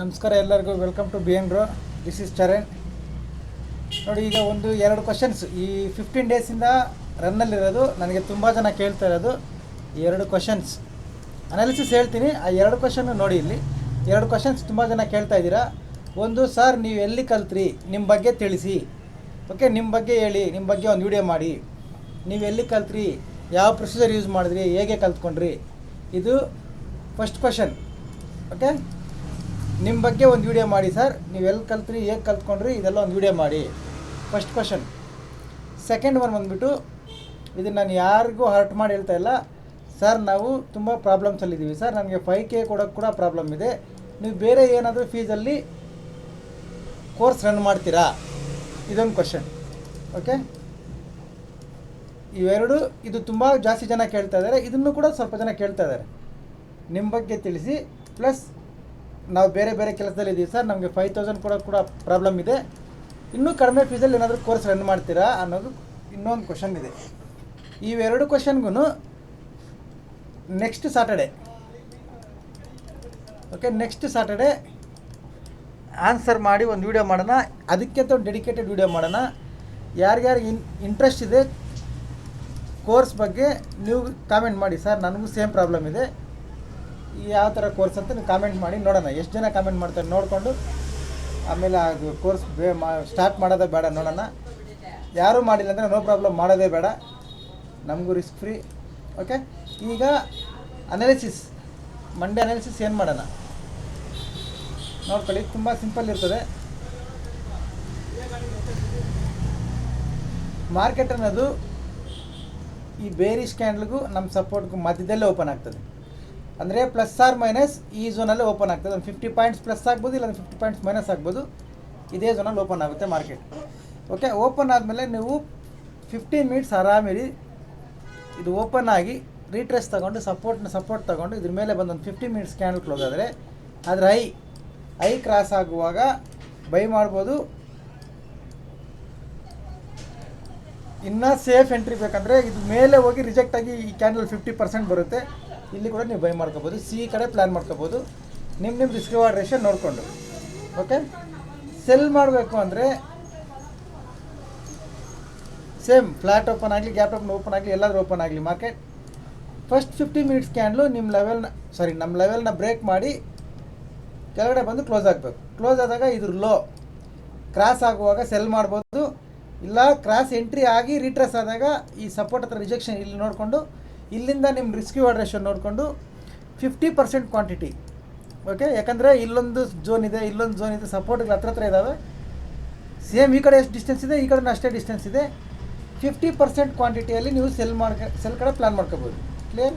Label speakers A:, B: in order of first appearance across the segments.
A: ನಮಸ್ಕಾರ ಎಲ್ಲರಿಗೂ welcome to B N rho this is Charan ನೋಡಿ, ಈಗ ಒಂದು ಎರಡು ಕ್ವಶನ್ಸ್ ಈ ಫಿಫ್ಟೀನ್ ಡೇಸಿಂದ ರನ್ನಲ್ಲಿರೋದು ನನಗೆ ತುಂಬ ಜನ ಕೇಳ್ತಾ ಇರೋದು, ಎರಡು ಕ್ವಶನ್ಸ್ ಅನಾಲಿಸಿಸ್ ಹೇಳ್ತೀನಿ. ಆ ಎರಡು ಕ್ವಶನ್ ನೋಡಿ ಇಲ್ಲಿ. ಎರಡು ಕ್ವಶನ್ಸ್ ತುಂಬ ಜನ ಕೇಳ್ತಾ ಇದ್ದೀರಾ. ಒಂದು ಸರ್ ನೀವು ಎಲ್ಲಿ ಕಲ್ತ್ರಿ? ನಿಮ್ಮ ಬಗ್ಗೆ ತಿಳಿಸಿ. ಓಕೆ ನಿಮ್ಮ ಬಗ್ಗೆ ಹೇಳಿ ನಿಮ್ಮ ಬಗ್ಗೆ ಒಂದು ವಿಡಿಯೋ ಮಾಡಿ. ನೀವು ಎಲ್ಲಿ ಕಲ್ತ್ರಿ? ಯಾವ ಪ್ರೊಸೀಜರ್ ಯೂಸ್ ಮಾಡಿದ್ರಿ? ಹೇಗೆ ಕಲ್ತ್ಕೊಂಡ್ರಿ? ಇದು ಫಸ್ಟ್ ಕ್ವಶನ್ ಓಕೆ ನಿಮ್ಮ ಬಗ್ಗೆ ಒಂದು ವಿಡಿಯೋ ಮಾಡಿ ಸರ್ ನೀವು ಎಲ್ಲಿ ಕಲ್ತ್ರಿ, ಹೇಗೆ ಕಲ್ತ್ಕೊಂಡ್ರಿ, ಇದೆಲ್ಲ ಒಂದು ವಿಡಿಯೋ ಮಾಡಿ. ಫಸ್ಟ್ ಕ್ವಶನ್ ಸೆಕೆಂಡ್ ಒನ್ ಬಂದುಬಿಟ್ಟು, ಇದನ್ನು ನಾನು ಯಾರಿಗೂ ಹರ್ಟ್ ಮಾಡಿ ಹೇಳ್ತಾ ಇಲ್ಲ. ಸರ್ ನಾವು ತುಂಬ ಪ್ರಾಬ್ಲಮ್ಸಲ್ಲಿದ್ದೀವಿ ಸರ್ ನನಗೆ ಫೈವ್ ಕೆ ಕೊಡೋಕ್ಕೆ ಕೂಡ ಪ್ರಾಬ್ಲಮ್ ಇದೆ. ನೀವು ಬೇರೆ ಏನಾದರೂ ಫೀಸಲ್ಲಿ ಕೋರ್ಸ್ ರನ್ ಮಾಡ್ತೀರಾ? ಇದೊಂದು ಕ್ವಶನ್ ಓಕೆ ಇವೆರಡು, ಇದು ತುಂಬ ಜಾಸ್ತಿ ಜನ ಕೇಳ್ತಾ ಇದ್ದಾರೆ ಇದನ್ನು ಕೂಡ ಸ್ವಲ್ಪ ಜನ ಕೇಳ್ತಾ ಇದ್ದಾರೆ ನಿಮ್ಮ ಬಗ್ಗೆ ತಿಳಿಸಿ. ಪ್ಲಸ್ ನಾವು ಬೇರೆ ಬೇರೆ ಕೆಲಸದಲ್ಲಿ ಇದ್ದೀವಿ ಸರ್. ನಮಗೆ ಫೈವ್ ತೌಸಂಡ್ ಕೂಡ ಕೂಡ ಪ್ರಾಬ್ಲಮ್ ಇದೆ. ಇನ್ನೂ ಕಡಿಮೆ ಫೀಸಲ್ಲಿ ಏನಾದರೂ ಕೋರ್ಸ್ ರನ್ ಮಾಡ್ತೀರಾ ಅನ್ನೋದು ಇನ್ನೊಂದು ಕ್ವಶನ್ ಇದೆ. ಇವೆರಡು ಕ್ವಶನ್ಗೂ next Saturday okay next Saturday answer ಮಾಡಿ ಒಂದು ವಿಡಿಯೋ ಮಾಡೋಣ. ಅದಕ್ಕೆ ಒಂದು ಡೆಡಿಕೇಟೆಡ್ ವೀಡಿಯೋ ಮಾಡೋಣ. ಯಾರ್ಯಾರಿಗೆ ಇನ್ ಇಂಟ್ರೆಸ್ಟ್ ಇದೆ ಕೋರ್ಸ್ ಬಗ್ಗೆ ನೀವು ಕಾಮೆಂಟ್ ಮಾಡಿ ಸರ್. ನನಗೂ ಸೇಮ್ ಪ್ರಾಬ್ಲಮ್ ಇದೆ. ಯಾವ ಥರ ಕೋರ್ಸ್ ಅಂತ ನೀವು ಕಾಮೆಂಟ್ ಮಾಡಿ ನೋಡೋಣ. ಎಷ್ಟು ಜನ ಕಾಮೆಂಟ್ ಮಾಡ್ತಾರೆ ನೋಡಿಕೊಂಡು, ಆಮೇಲೆ ಅದು ಕೋರ್ಸ್ ಬೇ ಮಾ ಸ್ಟಾರ್ಟ್ ಮಾಡೋದೇ ಬೇಡ, ನೋಡೋಣ. ಯಾರೂ ಮಾಡಿಲ್ಲ ಅಂದರೆ ನೋ ಪ್ರಾಬ್ಲಮ್ ಮಾಡೋದೇ ಬೇಡ. ನಮಗೂ ರಿಸ್ಕ್ ಫ್ರೀ ಓಕೆ ಈಗ ಅನಾಲಿಸಿಸ್ ಮಂಡೇ ಅನಾಲಿಸಿಸ್ ಏನು ಮಾಡೋಣ? ನೋಡ್ಕೊಳ್ಳಿ, ತುಂಬ ಸಿಂಪಲ್ ಇರ್ತದೆ. ಮಾರ್ಕೆಟ್ ಅನ್ನೋದು ಈ ಬೇರಿಶ್ ಕ್ಯಾಂಡ್ಲ್ಗೂ ನಮ್ಮ ಸಪೋರ್ಟ್ಗೂ ಮಧ್ಯದಲ್ಲೇ ಓಪನ್ ಆಗ್ತದೆ. ಅಂದರೆ ಪ್ಲಸ್ ಆರ್ ಮೈನಸ್ ಈ ಝೋನಲ್ಲಿ ಓಪನ್ ಆಗ್ತದೆ. ಒಂದು ಫಿಫ್ಟಿ ಪಾಯಿಂಟ್ಸ್ ಪ್ಲಸ್ ಆಗ್ಬೋದು ಇಲ್ಲ ಫಿಫ್ಟಿ ಪಾಯಿಂಟ್ಸ್ ಮೈನಸ್ ಆಗ್ಬೋದು. ಇದೇ ಝೋನಲ್ಲಿ ಓಪನ್ ಆಗುತ್ತೆ ಮಾರ್ಕೆಟ್ ಓಕೆ ಓಪನ್ ಆದಮೇಲೆ ನೀವು ಫಿಫ್ಟೀನ್ ಮಿನಿಟ್ಸ್ ಆರಾಮಿರಿ. ಇದು ಓಪನ್ ಆಗಿ ರೀಟ್ರೆಸ್ ತೊಗೊಂಡು ಸಪೋರ್ಟ್ನ ಸಪೋರ್ಟ್ ತೊಗೊಂಡು ಇದ್ರ ಮೇಲೆ ಬಂದು ಒಂದು ಫಿಫ್ಟಿ ಮಿನಿಟ್ಸ್ ಕ್ಯಾಂಡಲ್ ಕ್ಲೋಸ್ ಆದರೆ ಆದರೆ ಐ ಐ ಕ್ರಾಸ್ ಆಗುವಾಗ ಬೈ ಮಾಡ್ಬೋದು. ಇನ್ನೂ ಸೇಫ್ ಎಂಟ್ರಿ ಬೇಕಂದರೆ ಇದು ಮೇಲೆ ಹೋಗಿ ರಿಜೆಕ್ಟ್ ಆಗಿ ಈ ಕ್ಯಾಂಡಲ್ ಫಿಫ್ಟಿ ಪರ್ಸೆಂಟ್ ಬರುತ್ತೆ. ಇಲ್ಲಿ ಕೂಡ ನೀವು ಬೈ ಮಾಡ್ಕೋಬೋದು. ಸಿ ಕಡೆ ಪ್ಲ್ಯಾನ್ ಮಾಡ್ಕೋಬೋದು. ನಿಮ್ಮ ನಿಮ್ಮ ರಿಸ್ಕ್ ರೇಷನ್ ನೋಡಿಕೊಂಡು. ಓಕೆ ಸೆಲ್ ಮಾಡಬೇಕು ಅಂದರೆ ಸೇಮ್ ಫ್ಲ್ಯಾಟ್ ಓಪನ್ ಆಗಲಿ ಗ್ಯಾಪ್ ಓಪನ್ ಓಪನ್ ಆಗಲಿ, ಎಲ್ಲಾದರೂ ಓಪನ್ ಆಗಲಿ market first fifty minutes candle ನಿಮ್ಮ ಲೆವೆಲ್ನ ಸಾರಿ ನಮ್ಮ ಲೆವೆಲ್ನ ಬ್ರೇಕ್ ಮಾಡಿ ಕೆಳಗಡೆ ಬಂದು ಕ್ಲೋಸ್ ಆಗಬೇಕು. ಕ್ಲೋಸ್ ಆದಾಗ ಇದ್ರ ಲೋ ಕ್ರಾಸ್ ಆಗುವಾಗ ಸೆಲ್ ಮಾಡ್ಬೋದು. ಇಲ್ಲ ಕ್ರಾಸ್ ಎಂಟ್ರಿ ಆಗಿ ರೀಟ್ರೆಸ್ ಆದಾಗ ಈ ಸಪೋರ್ಟ್ ಹತ್ರ ರಿಜೆಕ್ಷನ್ ಇಲ್ಲಿ ನೋಡಿಕೊಂಡು ಇಲ್ಲಿಂದ ನಿಮ್ಮ ರಿಸ್ಕ್ ರಿವಾರ್ಡ್ ನೋಡಿಕೊಂಡು ಫಿಫ್ಟಿ ಪರ್ಸೆಂಟ್ ಕ್ವಾಂಟಿಟಿ ಓಕೆ ಯಾಕಂದರೆ ಇಲ್ಲೊಂದು ಝೋನ್ ಇದೆ, ಇಲ್ಲೊಂದು ಝೋನ್ ಇದೆ ಸಪೋರ್ಟ್ಗಳು ಹತ್ರ ಹತ್ರ ಇದ್ದಾವೆ ಸೇಮ್ ಈ ಕಡೆ ಎಷ್ಟು ಡಿಸ್ಟೆನ್ಸ್ ಇದೆ, ಈ ಕಡೆ ಅಷ್ಟೇ ಡಿಸ್ಟೆನ್ಸ್ ಇದೆ. ಫಿಫ್ಟಿ ಪರ್ಸೆಂಟ್ ಕ್ವಾಂಟಿಟಿಯಲ್ಲಿ ನೀವು ಸೆಲ್ ಮಾಡ್ಕ ಸೆಲ್ ಕಡೆ ಪ್ಲ್ಯಾನ್ ಮಾಡ್ಕೋಬೋದು. Clear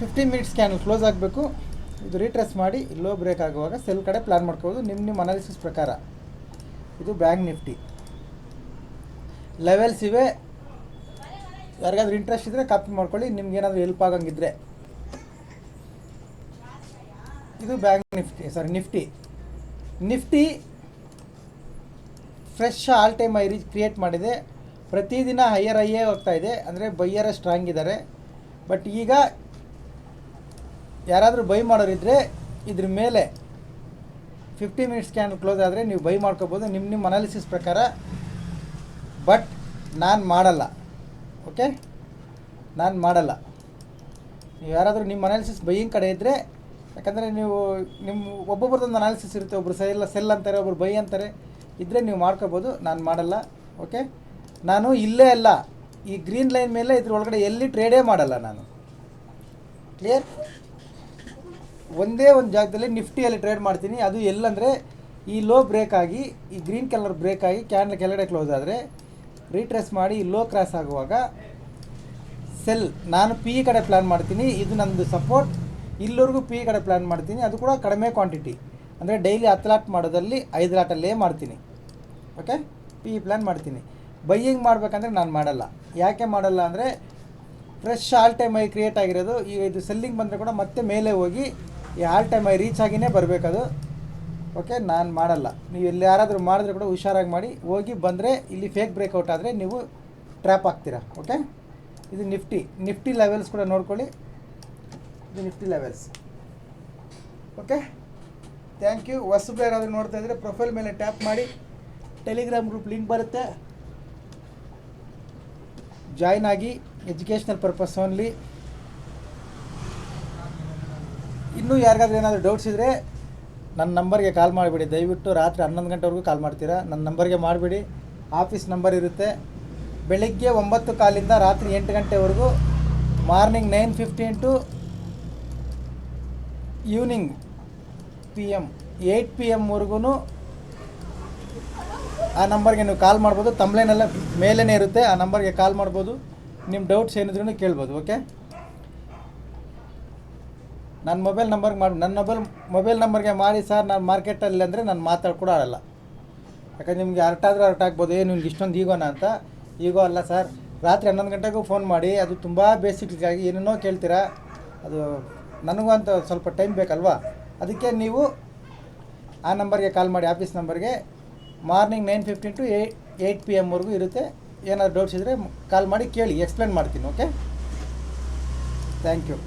A: fifty minutes scan close ಆಗಬೇಕು. ಇದು ರೀಟ್ರೆಸ್ ಮಾಡಿ ಲೋ ಬ್ರೇಕ್ ಆಗುವಾಗ ಸೆಲ್ ಕಡೆ ಪ್ಲ್ಯಾನ್ ಮಾಡ್ಕೋಬೋದು. ನಿಮ್ಮ ನಿಮ್ಮ ಅನಾಲಿಸಿಸ್ ಪ್ರಕಾರ. ಇದು ಬ್ಯಾಂಕ್ ನಿಫ್ಟಿ ಲೆವೆಲ್ಸ್ ಇವೆ. ಯಾರಿಗಾದ್ರೂ ಇಂಟ್ರೆಸ್ಟ್ ಇದ್ರೆ ಕಾಪಿ ಮಾಡ್ಕೊಳ್ಳಿ, ನಿಮ್ಗೆ ಏನಾದರೂ ಹೆಲ್ಪ್ ಆಗಂಗಿದ್ರೆ. ಇದು bank nifty sorry nifty nifty fresh all time high reach create ಮಾಡಿದೆ. ಪ್ರತಿದಿನ ಹೈಯರ್ ಹೈಯೇ ಹೋಗ್ತಾ ಇದೆ. ಅಂದರೆ ಬೈಯರ ಸ್ಟ್ರಾಂಗ್ ಇದ್ದಾರೆ ಬಟ್ ಈಗ ಯಾರಾದರೂ ಬೈ ಮಾಡೋರಿದ್ದರೆ ಇದ್ರ ಮೇಲೆ ಫಿಫ್ಟಿ ಮಿನಿಟ್ಸ್ ಕ್ಯಾನ್ ಕ್ಲೋಸ್ ಆದರೆ ನೀವು ಬೈ ಮಾಡ್ಕೋಬೋದು. ನಿಮ್ಮ ನಿಮ್ಮ ಅನಾಲಿಸಿಸ್ ಪ್ರಕಾರ. ಬಟ್ ನಾನು ಮಾಡಲ್ಲ. ಓಕೆ? ನಾನು ಮಾಡಲ್ಲ. ನೀವು ಯಾರಾದರೂ ನಿಮ್ಮ ಅನಾಲಿಸಿಸ್ ಬೈಯಿಂಗ್ ಕಡೆ ಇದ್ದರೆ ಯಾಕಂದರೆ ನೀವು ನಿಮ್ಮ ಒಬ್ಬೊಬ್ರದ್ದೊಂದು ಅನಾಲಿಸಿಸ್ ಇರುತ್ತೆ ಒಬ್ಬರು ಸೆಲ್ಲ ಸೆಲ್ ಅಂತಾರೆ ಒಬ್ಬರು ಬೈ ಅಂತಾರೆ. ಇದ್ದರೆ ನೀವು ಮಾಡ್ಕೋಬೋದು, ನಾನು ಮಾಡಲ್ಲ, ಓಕೆ? ನಾನು ಇಲ್ಲೇ ಅಲ್ಲ, ಈ ಗ್ರೀನ್ ಲೈನ್ ಮೇಲೆ ಇದ್ರ ಒಳಗಡೆ ಎಲ್ಲಿ ಟ್ರೇಡೇ ಮಾಡಲ್ಲ ನಾನು. ಕ್ಲಿಯರ್ ಒಂದೇ ಒಂದು ಜಾಗದಲ್ಲಿ ನಿಫ್ಟಿಯಲ್ಲಿ ಟ್ರೇಡ್ ಮಾಡ್ತೀನಿ. ಅದು ಎಲ್ಲಂದರೆ, ಈ ಲೋ ಬ್ರೇಕ್ ಆಗಿ, ಈ ಗ್ರೀನ್ ಕಲರ್ ಬ್ರೇಕ್ ಆಗಿ ಕ್ಯಾಂಡ್ಲ್ ಕೆಳಗಡೆ ಕ್ಲೋಸ್ ಆದರೆ ರೀಟ್ರೆಸ್ ಮಾಡಿ ಲೋ ಕ್ರಾಸ್ ಆಗುವಾಗ ಸೆಲ್ ನಾನು ಪಿ ಕಡೆ ಪ್ಲ್ಯಾನ್ ಮಾಡ್ತೀನಿ, ಇದು ನಂದು ಸಪೋರ್ಟ್ ಇಲ್ಲಿವರೆಗೂ ಪಿ ಕಡೆ ಪ್ಲ್ಯಾನ್ ಮಾಡ್ತೀನಿ, ಅದು ಕೂಡ ಕಡಿಮೆ ಕ್ವಾಂಟಿಟಿ ಅಂದರೆ ಡೈಲಿ ಹತ್ತು ಲಾಟ್ ಮಾಡೋದಲ್ಲಿ ಐದು ಲಾಟಲ್ಲೇ ಮಾಡ್ತೀನಿ. ಓಕೆ ಪಿ ಪ್ಲ್ಯಾನ್ ಮಾಡ್ತೀನಿ. ಬೈಯಿಂಗ್ ಮಾಡಬೇಕಂದ್ರೆ ನಾನು ಮಾಡಲ್ಲ. ಯಾಕೆ ಮಾಡಲ್ಲ ಅಂದರೆ fresh all time high create ಆಗಿರೋದು ಈಗ ಇದು ಸೆಲ್ಲಿಂಗ್ ಬಂದರೆ ಕೂಡ ಮತ್ತೆ ಮೇಲೆ ಹೋಗಿ ಈ ಆಲ್ ಟೈಮ್ ಐ ರೀಚ್ ಆಗಿನೇ ಬರಬೇಕದು ಓಕೆ ನಾನು ಮಾಡಲ್ಲ. ನೀವು ಎಲ್ಲಿ ಯಾರಾದರೂ ಮಾಡಿದ್ರೆ ಕೂಡ ಹುಷಾರಾಗಿ ಮಾಡಿ, ಹೋಗಿ ಬಂದರೆ ಇಲ್ಲಿ ಫೇಕ್ ಬ್ರೇಕ್ಔಟ್ ಆದರೆ ನೀವು ಟ್ರ್ಯಾಪ್ ಆಗ್ತೀರಾ ಓಕೆ ಇದು ನಿಫ್ಟಿ ನಿಫ್ಟಿ ಲೆವೆಲ್ಸ್ ಕೂಡ ನೋಡ್ಕೊಳ್ಳಿ. ಇದು nifty levels okay thank you ಹೊಸಬ್ರು ಯಾರಾದರೂ ನೋಡ್ತಾ ಇದ್ದರೆ ಪ್ರೊಫೈಲ್ ಮೇಲೆ ಟ್ಯಾಪ್ ಮಾಡಿ. ಟೆಲಿಗ್ರಾಮ್ ಗ್ರೂಪ್ ಲಿಂಕ್ ಬರುತ್ತೆ. ಜಾಯ್ನ್ ಆಗಿ ಎಜುಕೇಷನಲ್ ಪರ್ಪಸ್ ಓನ್ಲಿ ಇನ್ನೂ ಯಾರಿಗಾದ್ರೂ ಏನಾದರೂ ಡೌಟ್ಸ್ ಇದ್ದರೆ ನನ್ನ ನಂಬರ್ಗೆ ಕಾಲ್ ಮಾಡಿಬಿಡಿ. ದಯವಿಟ್ಟು ರಾತ್ರಿ ಹನ್ನೊಂದು ಗಂಟೆವರೆಗೂ ಕಾಲ್ ಮಾಡ್ತೀರಾ? ನನ್ನ ನಂಬರ್ಗೆ ಮಾಡಿಬಿಡಿ. ಆಫೀಸ್ ನಂಬರ್ ಇರುತ್ತೆ. ಬೆಳಿಗ್ಗೆ ಒಂಬತ್ತು ಕಾಲಿಂದ ರಾತ್ರಿ ಎಂಟು ಗಂಟೆವರೆಗೂ morning nine fifteen to evening P M eight P ಎಮ್ವರೆಗೂ ಆ ನಂಬರ್ಗೆ ನೀವು ಕಾಲ್ ಮಾಡ್ಬೋದು. ತಮ್ಲೇನೆಲ್ಲ ಮೇಲೇ ಇರುತ್ತೆ. ಆ ನಂಬರ್ಗೆ ಕಾಲ್ ಮಾಡ್ಬೋದು. ನಿಮ್ಮ ಡೌಟ್ಸ್ ಏನಿದ್ರು ಕೇಳ್ಬೋದು, ಓಕೆ? ನನ್ನ ಮೊಬೈಲ್ ನಂಬರ್ಗೆ ಮಾಡಿ ನನ್ನ ಮೊಬೈಲ್ ಮೊಬೈಲ್ ನಂಬರ್ಗೆ ಮಾಡಿ ಸರ್ ನಾನು ಮಾರ್ಕೆಟಲ್ಲಿ ಅಂದರೆ ನಾನು ಮಾತಾಡಿ ಕೂಡ ಆಡಲ್ಲ ಯಾಕಂದ್ರೆ ನಿಮಗೆ ಅರ್ಟ್ ಆದರೂ ಅರ್ಥ ಆಗ್ಬೋದು. ಏನು ನಿಮ್ಗೆ ಇಷ್ಟೊಂದು ಈಗೋನ ಅಂತ. ಈಗೋ ಅಲ್ಲ ಸರ್ ರಾತ್ರಿ ಹನ್ನೊಂದು ಗಂಟೆಗೂ ಫೋನ್ ಮಾಡಿ, ಅದು ತುಂಬ ಬೇಸಿಕ್ಗಾಗಿ ಏನೇನೋ ಕೇಳ್ತೀರಾ, ಅದು ನನಗೂ ಅಂತ ಸ್ವಲ್ಪ ಟೈಮ್ ಬೇಕಲ್ವಾ? ಅದಕ್ಕೆ ನೀವು ಆ ನಂಬರ್ಗೆ ಕಾಲ್ ಮಾಡಿ ಆಫೀಸ್ ನಂಬರ್ಗೆ morning nine fifteen to eight eight P ಎಮ್ವರೆಗೂ ಇರುತ್ತೆ. ಏನಾದರೂ ಡೌಟ್ಸ್ ಇದ್ದರೆ ಕಾಲ್ ಮಾಡಿ ಕೇಳಿ ಎಕ್ಸ್ಪ್ಲೇನ್ ಮಾಡ್ತೀನಿ ಓಕೆ ಥ್ಯಾಂಕ್ ಯು